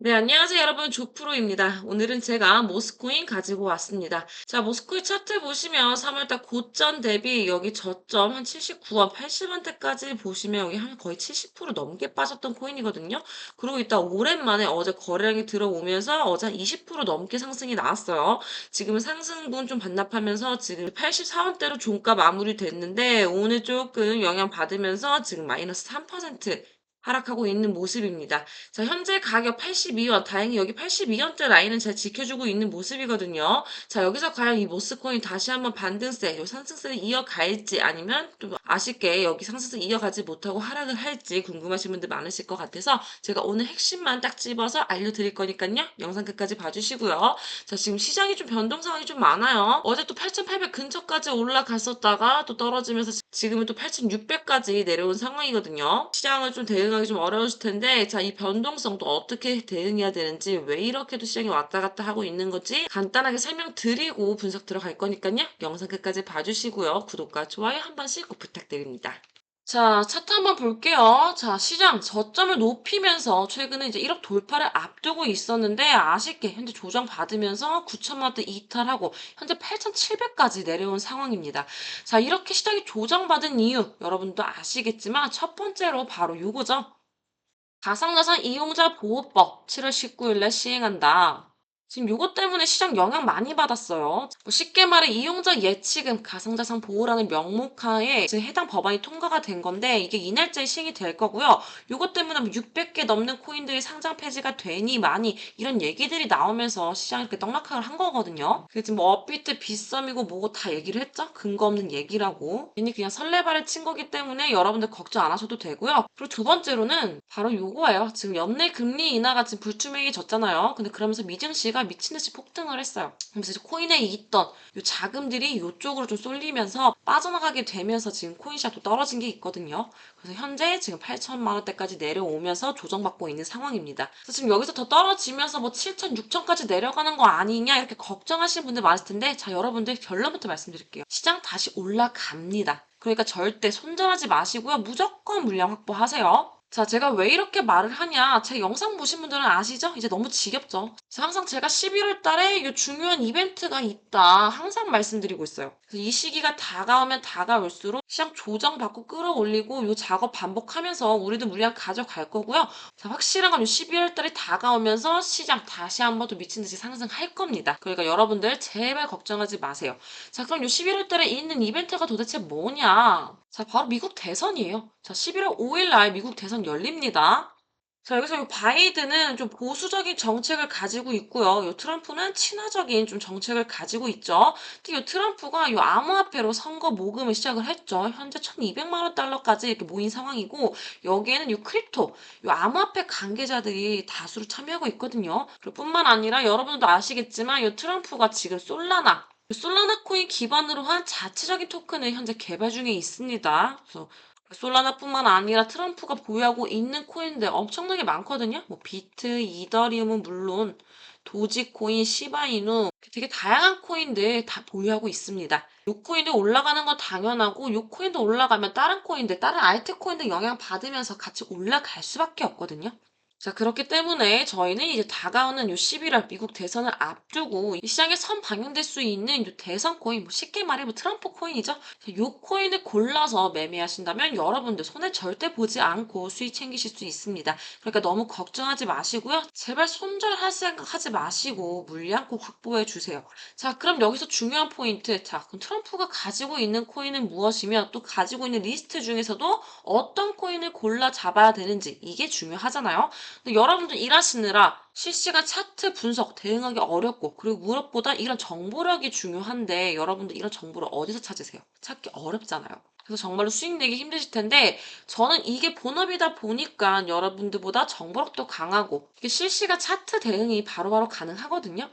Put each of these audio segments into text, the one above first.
네, 안녕하세요, 여러분. 조프로입니다. 오늘은 제가 모스코인 가지고 왔습니다. 자, 모스코인 차트 보시면 3월달 고점 대비 여기 저점 한 79원, 80원대까지 보시면 여기 한 거의 70% 넘게 빠졌던 코인이거든요. 그리고 일단 오랜만에 어제 거래량이 들어오면서 어제 한 20% 넘게 상승이 나왔어요. 지금은 상승분 좀 반납하면서 지금 84원대로 종가 마무리 됐는데 오늘 조금 영향 받으면서 지금 마이너스 3% 하락하고 있는 모습입니다. 자, 현재 가격 82원. 다행히 여기 82원대 라인은 잘 지켜주고 있는 모습이거든요. 자, 여기서 과연 이 모스코인 다시 한번 반등세, 요 상승세를 이어갈지 아니면 좀 아쉽게 여기 상승세 이어가지 못하고 하락을 할지 궁금하신 분들 많으실 것 같아서 제가 오늘 핵심만 딱 집어서 알려드릴 거니까요. 영상 끝까지 봐주시고요. 자, 지금 시장이 좀 변동 상황이 좀 많아요. 어제 또 8,800 근처까지 올라갔었다가 또 떨어지면서 지금은 또 8,600까지 내려온 상황이거든요. 시장을 좀 대응하기 좀 어려우실 텐데, 자, 이 변동성도 어떻게 대응해야 되는지, 왜 이렇게도 시장이 왔다 갔다 하고 있는 건지 간단하게 설명드리고 분석 들어갈 거니까요. 영상 끝까지 봐주시고요. 구독과 좋아요 한 번씩 꼭 부탁드립니다. 자, 차트 한번 볼게요. 자, 시장 저점을 높이면서 최근에 이제 1억 돌파를 앞두고 있었는데 아쉽게 현재 조정 받으면서 9천만 원대 이탈하고 현재 8,700까지 내려온 상황입니다. 자, 이렇게 시장이 조정받은 이유 여러분도 아시겠지만 첫 번째로 바로 요거죠. 가상자산 이용자 보호법 7월 19일에 시행한다. 지금 요것 때문에 시장 영향 많이 받았어요. 뭐 쉽게 말해 이용자 예치금 가상자산 보호라는 명목하에 해당 법안이 통과가 된 건데 이게 이날짜에 시행이 될 거고요. 요것 때문에 600개 넘는 코인들이 상장 폐지가 되니 많이 이런 얘기들이 나오면서 시장이 이렇게 떡락을 한 거거든요. 그래서 지금 뭐 업비트 비썸이고 뭐고 다 얘기를 했죠? 근거 없는 얘기라고. 괜히 그냥 설레발을 친 거기 때문에 여러분들 걱정 안 하셔도 되고요. 그리고 두 번째로는 바로 요거예요. 지금 연내 금리 인하가 지금 불투명해졌잖아요. 근데 그러면서 미증 시가 미친 듯이 폭등을 했어요. 그래서 코인에 있던 요 자금들이 이쪽으로 좀 쏠리면서 빠져나가게 되면서 지금 코인시장도 떨어진 게 있거든요. 그래서 현재 지금 8천만 원대까지 내려오면서 조정받고 있는 상황입니다. 그래서 지금 여기서 더 떨어지면서 뭐 7천, 6천까지 내려가는 거 아니냐 이렇게 걱정하시는 분들 많으실 텐데 자 여러분들 결론부터 말씀드릴게요. 시장 다시 올라갑니다. 그러니까 절대 손절하지 마시고요. 무조건 물량 확보하세요. 자, 제가 왜 이렇게 말을 하냐. 제 영상 보신 분들은 아시죠? 이제 너무 지겹죠? 자, 항상 제가 11월 달에 이 중요한 이벤트가 있다. 항상 말씀드리고 있어요. 이 시기가 다가오면 다가올수록 시장 조정받고 끌어올리고 이 작업 반복하면서 우리도 물량 가져갈 거고요. 자, 확실한 건 12월 달에 다가오면서 시장 다시 한번더 미친 듯이 상승할 겁니다. 그러니까 여러분들 제발 걱정하지 마세요. 자, 그럼 요 11월 달에 있는 이벤트가 도대체 뭐냐? 자, 바로 미국 대선이에요. 자, 11월 5일 날 미국 대선 열립니다. 자, 여기서 이 바이든은 좀 보수적인 정책을 가지고 있고요. 요 트럼프는 친화적인 좀 정책을 가지고 있죠. 특히 요 트럼프가 요 암호화폐로 선거 모금을 시작을 했죠. 현재 1200만 원 달러까지 이렇게 모인 상황이고 여기에는 요 크립토, 요 암호화폐 관계자들이 다수로 참여하고 있거든요. 그리고 뿐만 아니라 여러분도 아시겠지만 요 트럼프가 지금 솔라나 솔라나 코인 기반으로 한 자체적인 토큰을 현재 개발 중에 있습니다. 그래서 솔라나뿐만 아니라 트럼프가 보유하고 있는 코인들 엄청나게 많거든요. 뭐 비트, 이더리움은 물론 도지코인, 시바이누 되게 다양한 코인들 다 보유하고 있습니다. 요 코인들 올라가는 건 당연하고 요 코인도 올라가면 다른 코인들, 다른 알트 코인들 영향 받으면서 같이 올라갈 수밖에 없거든요. 자, 그렇기 때문에 저희는 이제 다가오는 요 11월 미국 대선을 앞두고 이 시장에 선 방영될 수 있는 요 대선 코인, 뭐 쉽게 말해 뭐 트럼프 코인이죠. 요 코인을 골라서 매매하신다면 여러분들 손에 절대 보지 않고 수익 챙기실 수 있습니다. 그러니까 너무 걱정하지 마시고요. 제발 손절할 생각하지 마시고 물량 꼭 확보해 주세요. 자, 그럼 여기서 중요한 포인트. 자, 그럼 트럼프가 가지고 있는 코인은 무엇이며 또 가지고 있는 리스트 중에서도 어떤 코인을 골라 잡아야 되는지 이게 중요하잖아요. 근데 여러분들 일하시느라 실시간 차트 분석 대응하기 어렵고 그리고 무엇보다 이런 정보력이 중요한데 여러분들 이런 정보를 어디서 찾으세요? 찾기 어렵잖아요. 그래서 정말로 수익 내기 힘드실 텐데 저는 이게 본업이다 보니까 여러분들보다 정보력도 강하고 실시간 차트 대응이 바로바로 가능하거든요.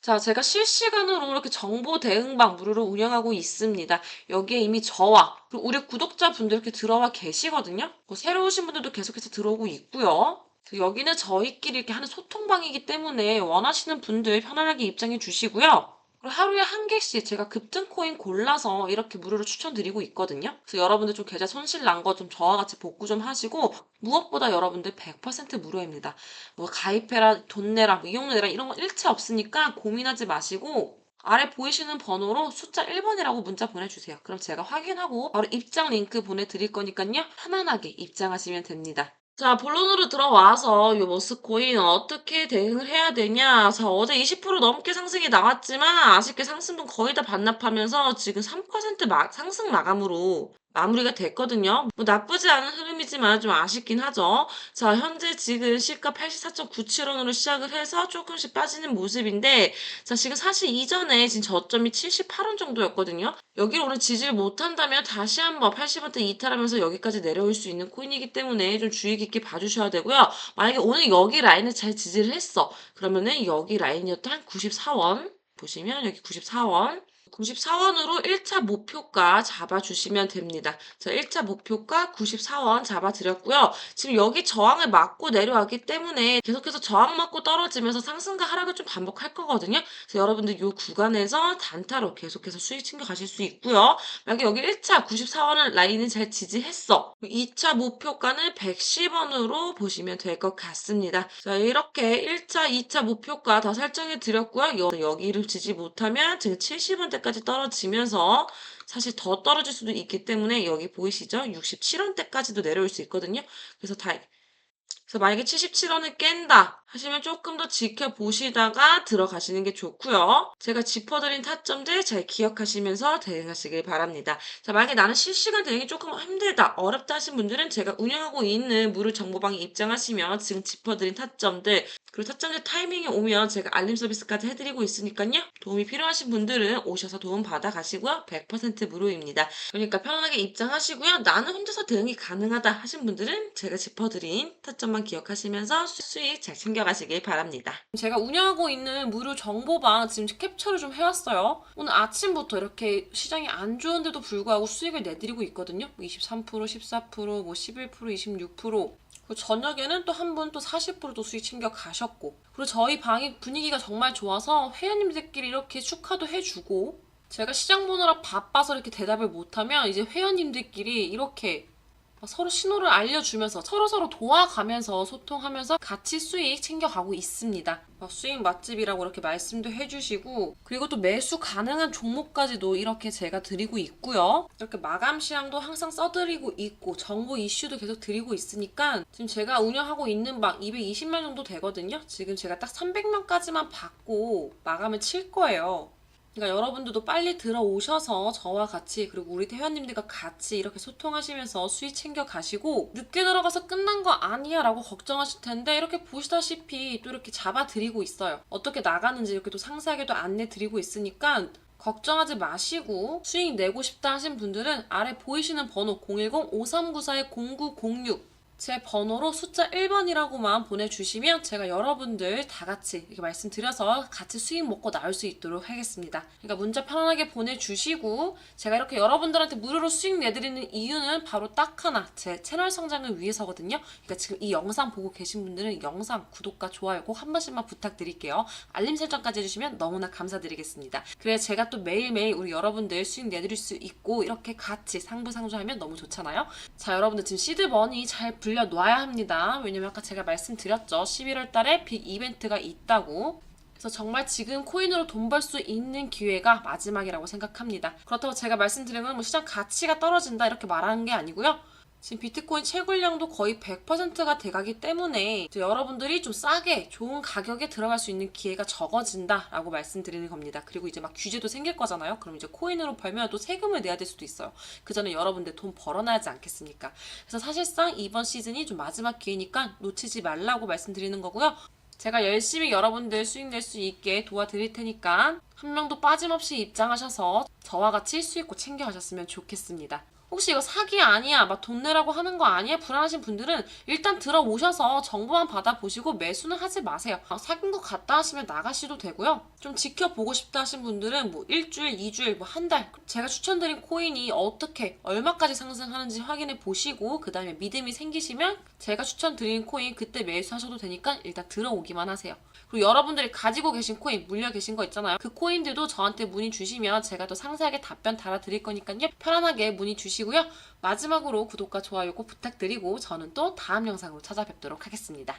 자, 제가 실시간으로 이렇게 정보 대응방 무료로 운영하고 있습니다. 여기에 이미 저와 그리고 우리 구독자분들 이렇게 들어와 계시거든요. 뭐 새로 오신 분들도 계속해서 들어오고 있고요. 여기는 저희끼리 이렇게 하는 소통방이기 때문에 원하시는 분들 편안하게 입장해 주시고요. 하루에 한 개씩 제가 급등 코인 골라서 이렇게 무료로 추천드리고 있거든요. 그래서 여러분들 좀 계좌 손실 난 거 좀 저와 같이 복구 좀 하시고 무엇보다 여러분들 100% 무료입니다. 뭐 가입해라, 돈 내라, 뭐 이용 내라 이런 거 일체 없으니까 고민하지 마시고 아래 보이시는 번호로 숫자 1번이라고 문자 보내주세요. 그럼 제가 확인하고 바로 입장 링크 보내드릴 거니까요. 편안하게 입장하시면 됩니다. 자, 본론으로 들어와서 이 머스코인 어떻게 대응을 해야 되냐. 자, 어제 20% 넘게 상승이 나왔지만 아쉽게 상승분 거의 다 반납하면서 지금 3% 마- 상승 마감으로 마무리가 됐거든요. 뭐 나쁘지 않은 흐름이지만 좀 아쉽긴 하죠. 자, 현재 지금 시가 84.97원으로 시작을 해서 조금씩 빠지는 모습인데, 자, 지금 사실 이전에 지금 저점이 78원 정도였거든요. 여기를 오늘 지지를 못한다면 다시 한번 80원대 이탈하면서 여기까지 내려올 수 있는 코인이기 때문에 좀 주의 깊게 봐주셔야 되고요. 만약에 오늘 여기 라인을 잘 지지를 했어. 그러면은 여기 라인이었던 94원. 보시면 여기 94원. 94원으로 1차 목표가 잡아주시면 됩니다. 자, 1차 목표가 94원 잡아드렸고요. 지금 여기 저항을 맞고 내려왔기 때문에 계속해서 저항 맞고 떨어지면서 상승과 하락을 좀 반복할 거거든요. 그래서 여러분들 이 구간에서 단타로 계속해서 수익 챙겨 가실 수 있고요. 만약에 여기 1차 94원을 라인을 잘 지지했어. 2차 목표가는 110원으로 보시면 될 것 같습니다. 자, 이렇게 1차, 2차 목표가 다 설정해 드렸고요. 여- 여기를 지지 못하면 지금 70원대 까지 떨어지면서 사실 더 떨어질 수도 있기 때문에 여기 보이시죠? 67원대까지도 내려올 수 있거든요. 그래서 다 그래서 만약에 77원을 깬다 하시면 조금 더 지켜보시다가 들어가시는 게 좋고요. 제가 짚어드린 타점들 잘 기억하시면서 대응하시길 바랍니다. 자, 만약에 나는 실시간 대응이 조금 힘들다, 어렵다 하신 분들은 제가 운영하고 있는 무료 정보방에 입장하시면 지금 짚어드린 타점들 그리고 타점들 타이밍이 오면 제가 알림 서비스까지 해드리고 있으니까요. 도움이 필요하신 분들은 오셔서 도움 받아가시고요. 100% 무료입니다. 그러니까 편안하게 입장하시고요. 나는 혼자서 대응이 가능하다 하신 분들은 제가 짚어드린 타점만 기억하시면서 수- 수익 잘 챙겨 가시길 바랍니다. 제가 운영하고 있는 무료 정보방 지금 캡처를 좀 해왔어요. 오늘 아침부터 이렇게 시장이 안 좋은데도 불구하고 수익을 내드리고 있거든요. 23%, 14%, 뭐 11%, 26%. 그리고 저녁에는 또 한 분 또 40%도 수익 챙겨 가셨고. 그리고 저희 방이 분위기가 정말 좋아서 회원님들끼리 이렇게 축하도 해주고. 제가 시장 보느라 바빠서 이렇게 대답을 못하면 이제 회원님들끼리 이렇게 서로 신호를 알려주면서 서로서로 도와가면서 소통하면서 같이 수익 챙겨가고 있습니다. 막 수익 맛집이라고 이렇게 말씀도 해주시고 그리고 또 매수 가능한 종목까지도 이렇게 제가 드리고 있고요. 이렇게 마감 시황도 항상 써드리고 있고 정보 이슈도 계속 드리고 있으니까 지금 제가 운영하고 있는 방 220명 정도 되거든요. 지금 제가 딱 300명까지만 받고 마감을 칠 거예요. 그러니까 여러분들도 빨리 들어오셔서 저와 같이 그리고 우리 회원님들과 같이 이렇게 소통하시면서 수익 챙겨 가시고 늦게 들어가서 끝난 거 아니야 라고 걱정하실 텐데 이렇게 보시다시피 또 이렇게 잡아드리고 있어요. 어떻게 나가는지 이렇게 또 상세하게도 안내 드리고 있으니까 걱정하지 마시고 수익 내고 싶다 하신 분들은 아래 보이시는 번호 010-5394-0906 제 번호로 숫자 1번이라고만 보내주시면 제가 여러분들 다 같이 이렇게 말씀드려서 같이 수익 먹고 나올 수 있도록 하겠습니다. 그러니까 문자 편안하게 보내주시고 제가 이렇게 여러분들한테 무료로 수익 내드리는 이유는 바로 딱 하나 제 채널 성장을 위해서거든요. 그러니까 지금 이 영상 보고 계신 분들은 영상 구독과 좋아요 꼭 한 번씩만 부탁드릴게요. 알림 설정까지 해주시면 너무나 감사드리겠습니다. 그래야 제가 또 매일매일 우리 여러분들 수익 내드릴 수 있고 이렇게 같이 상부상조하면 너무 좋잖아요. 자 여러분들 지금 시드머니 잘 불 려놔야 합니다. 왜냐면 아까 제가 말씀드렸죠. 11월 달에 빅 이벤트가 있다고. 그래서 정말 지금 코인으로 돈 벌 수 있는 기회가 마지막이라고 생각합니다. 그렇다고 제가 말씀드린 건 뭐 시장 가치가 떨어진다 이렇게 말하는 게 아니고요. 지금 비트코인 채굴량도 거의 100%가 돼가기 때문에 여러분들이 좀 싸게 좋은 가격에 들어갈 수 있는 기회가 적어진다라고 말씀드리는 겁니다. 그리고 이제 막 규제도 생길 거잖아요. 그럼 이제 코인으로 벌면 또 세금을 내야 될 수도 있어요. 그 전에 여러분들 돈 벌어놔야 하지 않겠습니까? 그래서 사실상 이번 시즌이 좀 마지막 기회니까 놓치지 말라고 말씀드리는 거고요. 제가 열심히 여러분들 수익 낼 수 있게 도와드릴 테니까 한 명도 빠짐없이 입장하셔서 저와 같이 수익 꼭 챙겨가셨으면 좋겠습니다. 혹시 이거 사기 아니야, 막 돈 내라고 하는 거 아니야? 불안하신 분들은 일단 들어오셔서 정보만 받아보시고 매수는 하지 마세요. 아, 사귄 것 같다 하시면 나가셔도 되고요. 좀 지켜보고 싶다 하신 분들은 뭐 일주일, 이주일, 뭐 한 달. 제가 추천드린 코인이 어떻게, 얼마까지 상승하는지 확인해 보시고, 그 다음에 믿음이 생기시면 제가 추천드린 코인 그때 매수하셔도 되니까 일단 들어오기만 하세요. 그리고 여러분들이 가지고 계신 코인, 물려 계신 거 있잖아요. 그 코인들도 저한테 문의 주시면 제가 또 상세하게 답변 달아드릴 거니까요. 편안하게 문의 주시고요. 마지막으로 구독과 좋아요 꼭 부탁드리고 저는 또 다음 영상으로 찾아뵙도록 하겠습니다.